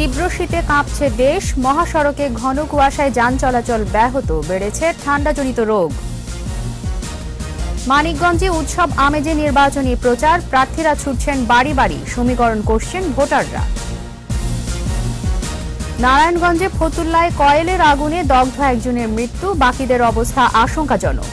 তীব্র শীতে কাঁপছে দেশ। মহাসড়কে ঘন কুয়াশায় যান চলাচল ব্যাহত, বেড়েছে ঠান্ডাজনিত রোগ। মানিকগঞ্জে উৎসব আমেজে নির্বাচনী প্রচার, প্রার্থীরা ছুটছেন বাড়ি বাড়ি, সমীকরণ করছেন ভোটাররা। নারায়ণগঞ্জে ফতুল্লায় কয়েলের আগুনে দগ্ধ একজনের মৃত্যু, বাকিদের অবস্থা আশঙ্কাজনক।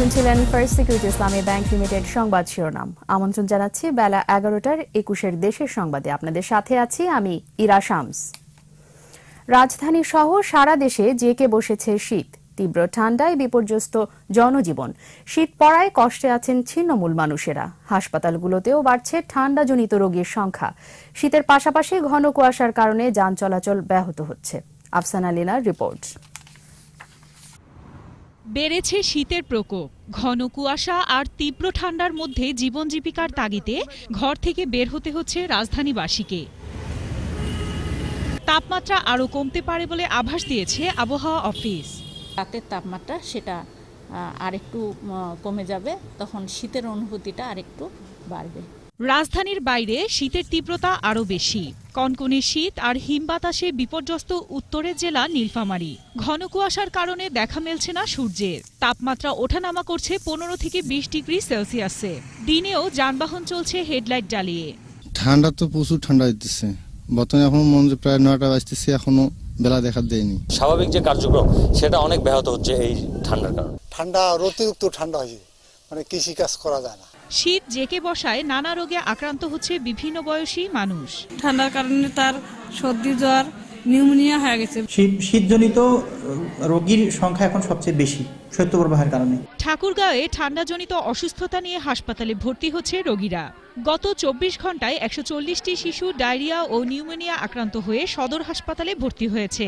শুনছিলেন first security Islami bank limited সংবাদ শিরোনাম। আমন্ত্রণ জানাচ্ছি বেলা এগারোটার একুশের দেশের সংবাদে। আপনাদের সাথে আছি আমি ইরা শামস। রাজধানী সহ সারা দেশে জেকে বসেছে শীত। তীব্র ঠান্ডায় বিপর্যস্ত জনজীবন। শীত পড়ায় কষ্টে আছেন ছিন্নমূল মানুষেরা। হাসপাতালগুলোতেও বাড়ছে ঠান্ডাজনিত রোগীর সংখ্যা। শীতের পাশাপাশি ঘন কুয়াশার কারণে যান চলাচল ব্যাহত হচ্ছে। আফসানা লিনার রিপোর্ট। বেড়েছে শীতের প্রকোপ। ঘন কুয়াশা আর তীব্র ঠান্ডার মধ্যে জীবন জীবিকার তাগিদে ঘর থেকে বের হতে হচ্ছে রাজধানীবাসীকে। তাপমাত্রা আরও কমতে পারে বলে আভাস দিয়েছে আবহাওয়া অফিস। রাতের তাপমাত্রা সেটা আরেকটু কমে যাবে, তখন শীতের অনুভূতিটা আরেকটু বাড়বে। রাজধানীর বাইরে শীতের তীব্রতা আরও বেশি। কনকনে শীত আর হিম বাতাসে বিপর্যস্ত উত্তরের জেলা নীলফামারী। ঘন কুয়াশার কারণে দেখা মেলছে না সূর্যের। তাপমাত্রা ওঠানামা করছে পনেরো থেকে বিশ ডিগ্রি সেলসিয়াসে। দিনেও যানবাহন চলছে হেডলাইট জ্বালিয়ে। ঠান্ডা তো প্রচুর ঠান্ডা হইতেছে বর্তমানে এখনও মন প্রায় নয়টা বাজতেছে এখনও বেলা দেখা দেয়নি। স্বাভাবিক যে কার্যক্রম সেটা অনেক ব্যাহত হচ্ছে এই ঠান্ডার কারণে। ঠান্ডা আর অতিরিক্ত ঠান্ডা হয়েছে। মানে কৃষি কাজ করা যায় না। শীত জেকে বসায় নানা রোগে আক্রান্ত হচ্ছে বিভিন্ন বয়সী মানুষ। ঠান্ডার কারণে তার সর্দি জ্বর নিউমোনিয়া হয়ে গেছে। শীতজনিত রোগীর সংখ্যা এখন সবচেয়ে বেশি। শৈত্যপ্রবাহের কারণে। ঠাকুরগাঁওয়ে ঠান্ডাজনিত অসুস্থতা নিয়ে হাসপাতালে ভর্তি হচ্ছে রোগীরা। গত চব্বিশ ঘন্টায় একশো চল্লিশটি শিশু ডায়রিয়া ও নিউমোনিয়া আক্রান্ত হয়ে সদর হাসপাতালে ভর্তি হয়েছে।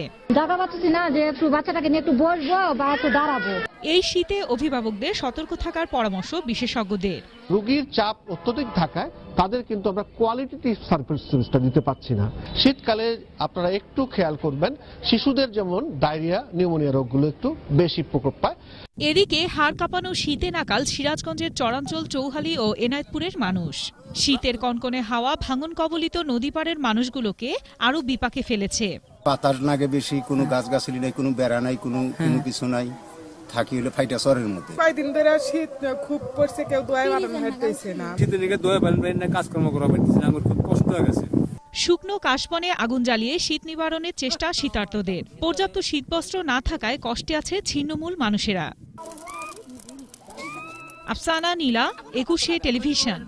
পাচ্ছি না যে একটু বাচ্চাটাকে নিয়ে একটু বসবো বা একটু দাঁড়াবো। এই শীতে অভিভাবকদের সতর্ক থাকার পরামর্শ বিশেষজ্ঞদের। রোগীর চাপ অত্যধিক থাকায় তাদের কিন্তু আমরা কোয়ালিটিভ সার্ভিসটা দিতে পারছি না। শীতকালে আপনারা একটু খেয়াল করবেন শিশুদের যেমন ডায়রিয়া নিউমোনিয়া রোগগুলো একটু বেশি প্রকোপ পায় এদিকে হাড় কাঁপানো শীতে নাকাল সিরাজগঞ্জের চরাঞ্চল চৌহালি ও এনায়তপুরের মানুষ। শীতের কনকনে হাওয়া ভাঙন কবলিত নদীপাড়ের মানুষগুলোকে আরও বিপাকে ফেলেছে। পাতার নাগে বেশি কোনো গাছ গাছালি নাই কোনো বেড়া নাই কোনো কোনো কিছু নাই। থাকি হলে ফাইটা সরের মধ্যে। কয়েকদিন ধরে শীত খুব পড়ছে কেউ দোয়াই বানানো হাঁটতেছে না। শীতের দিকে দোয়া পারেন না কাজকর্ম করা পারতেছে না আমার খুব কষ্ট হয়ে গেছে। শুকনো কাশবনে আগুন জ্বালিয়ে শীত নিবারণের চেষ্টা শীতার্তদের। পর্যাপ্ত শীতবস্ত্র না থাকায় কষ্টে আছে ছিন্নমূল মানুষেরা। আফসানা নীলা, একুশে টেলিভিশন।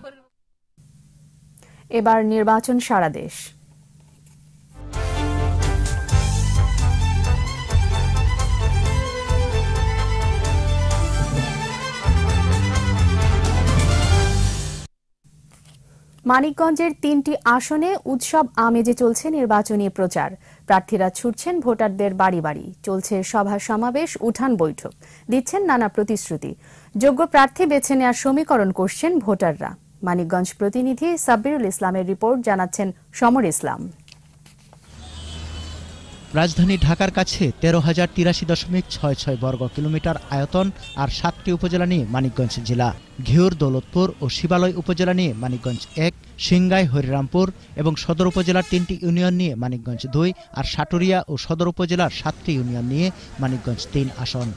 এবার নির্বাচন সারা দেশ। মানিকগঞ্জের তিনটি আসনে উৎসব আমেজে চলছে নির্বাচনী প্রচার। প্রার্থীরা ছুটছেন ভোটারদের বাড়ি বাড়ি। চলছে সভা সমাবেশ, উঠান বৈঠক। দিচ্ছেন নানা প্রতিশ্রুতি। যোগ্য প্রার্থী বেছে নেওয়ার সমীকরণ করছেন ভোটাররা। মানিকগঞ্জ প্রতিনিধি সাব্বিরুল ইসলামের রিপোর্ট জানাচ্ছেন সমর ইসলাম। রাজধানী ঢাকার কাছে তেরো হাজার তিরাশি দশমিক ছয় ছয় বর্গ কিলোমিটার আয়তন আর সাতটি উপজেলা নিয়ে মানিকগঞ্জ জেলা। ঘিওর, দৌলতপুর ও শিবালয় উপজেলা নিয়ে মানিকগঞ্জ এক, সিংগাই, হরিরামপুর এবং সদর উপজেলার তিনটি ইউনিয়ন নিয়ে মানিকগঞ্জ দুই আর সাটুরিয়া ও সদর উপজেলার সাতটি ইউনিয়ন নিয়ে মানিকগঞ্জ তিন আসন।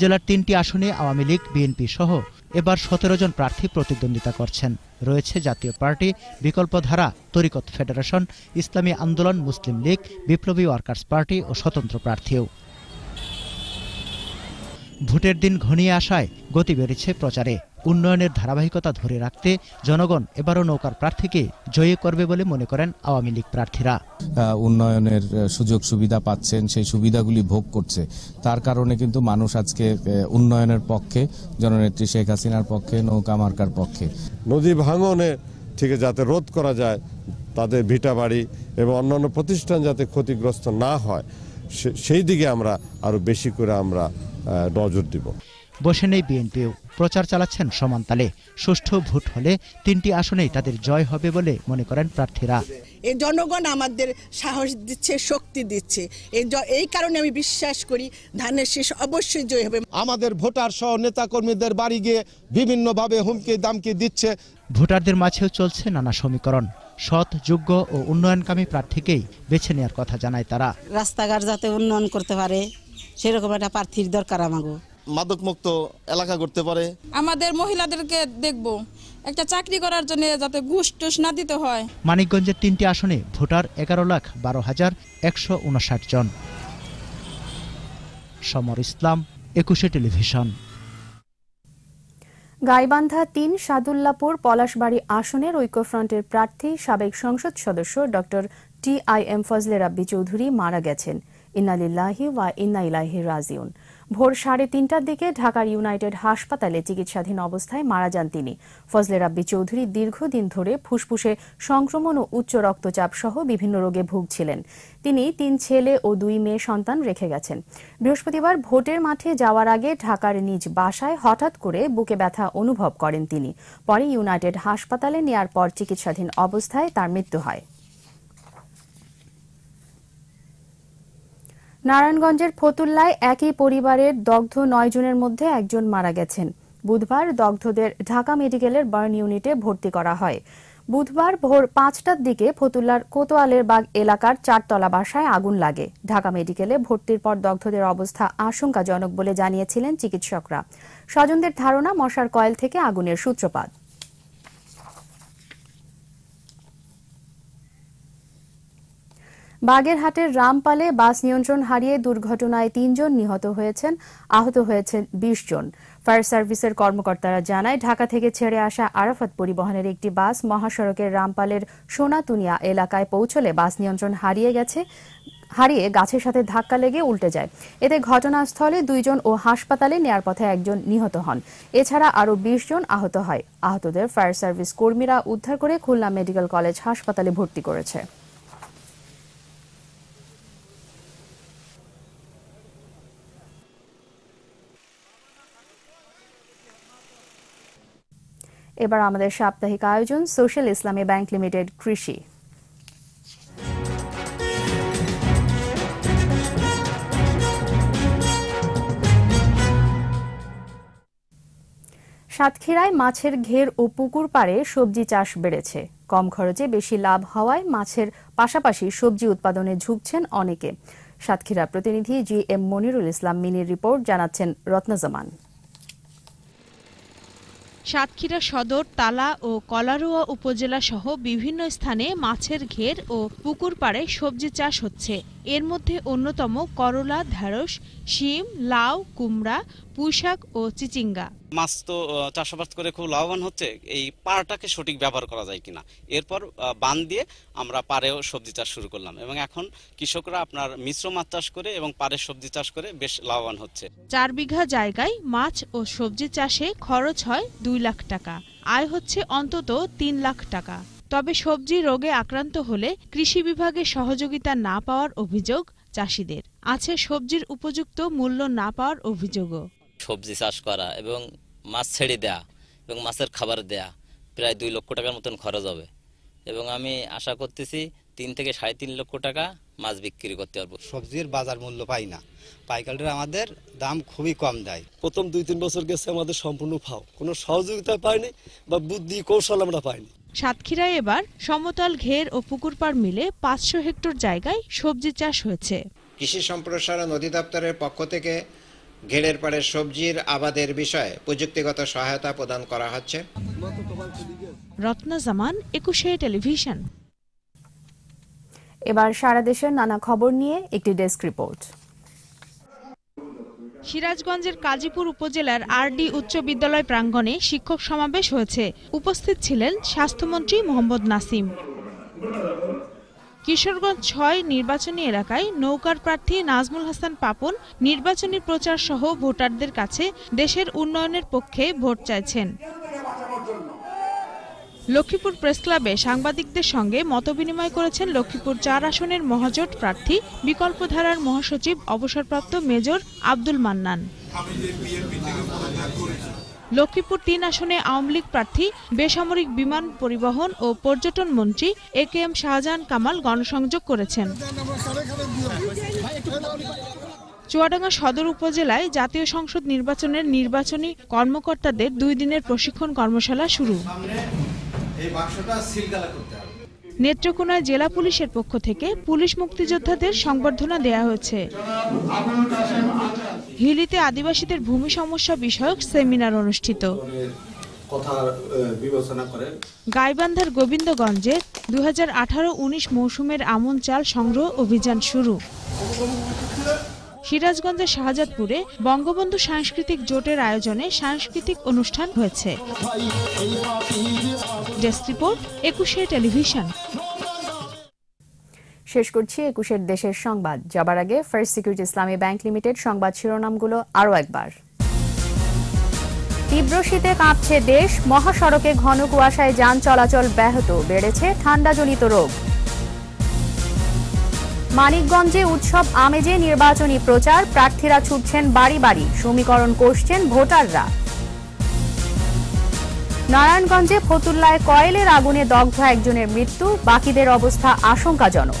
জেলার তিনটি আসনে আওয়ামী লীগ, বিএনপি সহ এবার সতেরো জন প্রার্থী প্রতিদ্বন্দ্বিতা করছেন। রয়েছে জাতীয় পার্টি, বিকল্পধারা, তরিকত ফেডারেশন, ইসলামী আন্দোলন, মুসলিম লীগ, বিপ্লবী ওয়ার্কার্স পার্টি ও স্বতন্ত্র প্রার্থীও। ভোটের দিন ঘনিয়ে আসায় গতি বেড়েছে প্রচারে। উন্নয়নের ধারাবাহিকতা ধরে রাখতে জনগণ এবারও নৌকার প্রার্থীকে জয়ী করবে বলে মনে করেন আওয়ামী লীগ প্রার্থীরা। উন্নয়নের সুযোগ সুবিধা পাচ্ছেন সেই সুবিধাগুলি ভোগ করছে। তার কারণে কিন্তু মানুষ আজকে উন্নয়নের পক্ষে জননেত্রী শেখ হাসিনার পক্ষে নৌকা মার্কার পক্ষে। নদী ভাঙনে থেকে যাতে রোধ করা যায় তাদের ভিটা বাড়ি এবং অন্যান্য প্রতিষ্ঠান যাতে ক্ষতিগ্রস্ত না হয় সেই দিকে আমরা আরও বেশি করে আমরা নজর দিব। বসে নেই বিএনপিও। প্রচার চালাচ্ছেন সমান তালে। সুষ্ঠু ভোট হলে তিনটি আসনেই তাদের জয় হবে বলে মনে করেন প্রার্থীরা। এই জনগণ আমাদের সাহস দিচ্ছে শক্তি দিচ্ছে। এই জ- এই কারণে আমি বিশ্বাস করি ধানের শেষ অবশ্যই জয় হবে। আমাদের ভোটার সহ নেতাকর্মীদের বাড়ি গিয়ে বিভিন্নভাবে হুমকি দামকি দিচ্ছে। ভোটারদের মাঝেও চলছে নানা সমীকরণ। সৎ যোগ্য ও উন্নয়নকামী প্রার্থীকেই বেছে নেওয়ার কথা জানায় তারা। রাস্তাঘাট যাতে উন্নয়ন করতে পারে সেরকম একটা প্রার্থীর দরকার আমাগো। মাদকমুক্ত এলাকা করতে পারে। আমাদের মহিলাদেরকে দেখব। একটা চাকরি করার জন্য যাতে ঘুষ টুস না দিতে হয়। মানিকগঞ্জের তিনটি আসনে ভোটার এগারো লাখ বারো হাজার একশো উনষাট জন। সমর ইসলাম একুশে টেলিভিশন। গাইবান্ধা তিন সাদুল্লাপুর পলাশবাড়ি আসনের ঐক্যফ্রন্টের প্রার্থী সাবেক সংসদ সদস্য ড T I M Fazle Rabbi Chowdhury মারা গেছেন। ইন্নালিল্লাহি ওয়া ইন্না ইলাহি রাজিউন। ভোর সাড়ে তিনটার দিকে ঢাকার ইউনাইটেড হাসপাতালে চিকিৎসাধীন অবস্থায় মারা যান তিনি। ফজলে রাব্বি চৌধুরী দীর্ঘদিন ধরে ফুসফুসে সংক্রমণ ও উচ্চ রক্তচাপ সহ বিভিন্ন রোগে ভুগছিলেন। তিনি তিন ছেলে ও দুই মেয়ে সন্তান রেখে গেছেন। বৃহস্পতিবার ভোটের মাঠে যাওয়ার আগে ঢাকার নিজ বাসায় হঠাৎ করে বুকে ব্যথা অনুভব করেন তিনি। পরে ইউনাইটেড হাসপাতালে নেয়ার পর চিকিৎসাধীন অবস্থায় তার মৃত্যু হয়। নারায়ণগঞ্জের ফতুল্লায় একই পরিবারের দগ্ধ নয় জনের মধ্যে একজন মারা গেছেন। বুধবার দগ্ধদের ঢাকা মেডিকেলের বার্ন ইউনিটে ভর্তি করা হয়। বুধবার ভোর পাঁচটার দিকে ফতুল্লার কোতোয়ালের বাগ এলাকার চারতলা বাসায় আগুন লাগে। ঢাকা মেডিকেলে ভর্তির পর দগ্ধদের অবস্থা আশঙ্কাজনক বলে জানিয়েছিলেন চিকিৎসকরা। স্বজনদের ধারণা, মশার কয়েল থেকে আগুনের সূত্রপাত। বাগেরহাটের রামপালে বাস নিয়ন্ত্রণ হারিয়ে দুর্ঘটনায় তিনজন নিহত হয়েছেন, আহত হয়েছেন বিশ জন। ফায়ার সার্ভিসের কর্মকর্তারা জানায়, ঢাকা থেকে ছেড়ে আসা আরাফাত পরিবহনের একটি বাস মহাসড়কের রামপালের সোনাতুনিয়া এলাকায় পৌঁছলে বাস নিয়ন্ত্রণ হারিয়ে গেছে, হারিয়ে গাছের সাথে ধাক্কা লেগে উল্টে যায়। এতে ঘটনাস্থলে দুইজন ও হাসপাতালে নেয়ার পথে একজন নিহত হন। এছাড়া আরও বিশ জন আহত হয়। আহতদের ফায়ার সার্ভিস কর্মীরা উদ্ধার করে খুলনা মেডিকেল কলেজ হাসপাতালে ভর্তি করেছে। এবার আমাদের সাপ্তাহিক আয়োজন সোশ্যাল ইসলামী ব্যাংক লিমিটেড কৃষি। সাতক্ষীরায় মাছের ঘের ও পুকুর পাড়ে সবজি চাষ বেড়েছে। কম খরচে বেশি লাভ হওয়ায় মাছের পাশাপাশি সবজি উৎপাদনে ঝুঁকছেন অনেকে। সাতক্ষীরা প্রতিনিধি জি এম মনিরুল ইসলাম মিনির রিপোর্ট জানাচ্ছেন রত্নজামান। সাতক্ষীরা সদর, তালা ও কলারোয়া উপজেলা সহ বিভিন্ন স্থানে মাছের ঘের ও পুকুর পাড়ে সবজি চাষ হচ্ছে। এর মধ্যে অন্যতম করলা, ঢ্যাঁড়স, শিম, লাউ, কুমড়া, পুঁইশাক ও চিচিঙ্গা। মাছ তো চাষাবাদ করে খুব লাভবান হচ্ছে এই পাড়টাকে সঠিক ব্যবহার করা যায় কিনা? এরপর বান দিয়ে আমরা পাড়েও সবজি চাষ শুরু করলাম এবং এখন কৃষকরা আপনার মিশ্র মাছ চাষ করে এবং পাড়ে সবজি চাষ করে বেশ লাভবান হচ্ছে। চার বিঘা জায়গায় মাছ ও সবজি চাষে খরচ হয় দুই লাখ টাকা আয় হচ্ছে অন্তত তিন লাখ টাকা। তবে সবজি রোগে আক্রান্ত হলে কৃষি বিভাগে সহযোগিতা না পাওয়ার অভিযোগ চাষিদের। আছে সবজির উপযুক্ত মূল্য না পাওয়ার অভিযোগও। সবজি চাষ করা এবং মাছ ছেড়ে দেয়া এবং মাছের খাবার দেয়া। প্রায় দুই লক্ষ টাকার মতন খরচ হবে। এবং আমি আশা করতেছি তিন থেকে সাড়ে তিন লক্ষ টাকা মাছ বিক্রি করতে পারব। সবজির বাজার মূল্য পাই না। পাইকাররা আমাদের দাম খুবই কম দেয়। প্রথম দুই তিন বছর গেছে আমাদের সম্পূর্ণ ফাও। কোনো সহযোগিতা পাইনি বা বুদ্ধি কৌশল আমরা পাইনি। সাতক্ষীরায় এবার সমতল ঘের ও পুকুর পাড় মিলে পাঁচশো হেক্টর জায়গায় সবজি চাষ হয়েছে। কৃষি সম্প্রসারণ অধিদপ্তরের পক্ষ থেকে ঘেরের পাড়ে সবজির আবাদের বিষয়ে প্রযুক্তিগত সহায়তা প্রদান করা হচ্ছে। রত্না জামান একুশে টেলিভিশন। এবার সারা দেশের নানা খবর নিয়ে একটি ডেস্ক রিপোর্ট। সিরাজগঞ্জের কাজীপুর উপজেলার আরডি উচ্চ বিদ্যালয় প্রাঙ্গণে শিক্ষক সমাবেশ হয়েছে। উপস্থিত ছিলেন স্বাস্থ্যমন্ত্রী মোহাম্মদ নাসিম। কিশোরগঞ্জ ছয় নির্বাচনী এলাকায় নৌকার প্রার্থী নাজমুল হাসান পাপন নির্বাচনী প্রচার সহ ভোটারদের কাছে দেশের উন্নয়নের পক্ষে ভোট চাইছেন। লক্ষ্মীপুর প্রেস ক্লাবে সাংবাদিকদের সঙ্গে মতবিনিময় করেছেন লক্ষ্মীপুর চার আসনের মহাজোট প্রার্থী বিকল্পধারার মহাসচিব, অবসরপ্রাপ্ত মেজর আব্দুল মান্নান। লক্ষ্মীপুর তিন আসনে আওয়ামী লীগ প্রার্থী, বেসামরিক বিমান পরিবহন ও পর্যটন মন্ত্রী A K M Shahjahan Kamal গণসংযোগ করেছেন। চুয়াডাঙ্গা সদর উপজেলায় জাতীয় সংসদ নির্বাচনের নির্বাচনী কর্মকর্তাদের দুই দিনের প্রশিক্ষণ কর্মশালা শুরু। নেত্রকোনায় জেলা পুলিশের পক্ষ থেকে পুলিশ মুক্তিযোদ্ধাদের সংবর্ধনা দেয়া হয়েছে। হিলিতে আদিবাসীদের ভূমি সমস্যা বিষয়ক সেমিনার অনুষ্ঠিত। কথা বিবেচনা করে গাইবান্ধার গোবিন্দগঞ্জে দু হাজার আঠারো উনিশ মৌসুমের আমন চাল সংগ্রহ অভিযান শুরু। সিরাজগঞ্জের শাহজাদপুরে বঙ্গবন্ধু সাংস্কৃতিক জোটের আয়োজনে সাংস্কৃতিক অনুষ্ঠান হয়েছে। Desk report Ekushey television. শেষ করছি একুশের দেশের সংবাদ। যাবার আগে first security Islami bank limited সংবাদ শিরোনামগুলো আরও একবার। তীব্র শীতে কাঁপছে দেশ, মহাসড়কে ঘন কুয়াশায় যান চলাচল ব্যাহত, বেড়েছে ঠান্ডাজনিত রোগ। মানিকগঞ্জে উৎসব আমেজে নির্বাচনী প্রচার, প্রার্থীরা ছুটছেন বাড়ি বাড়ি, সমীকরণ করছেন ভোটাররা। নারায়ণগঞ্জে ফতুল্লায় কয়েলের আগুনে দগ্ধ একজনের মৃত্যু, বাকিদের অবস্থা আশঙ্কাজনক।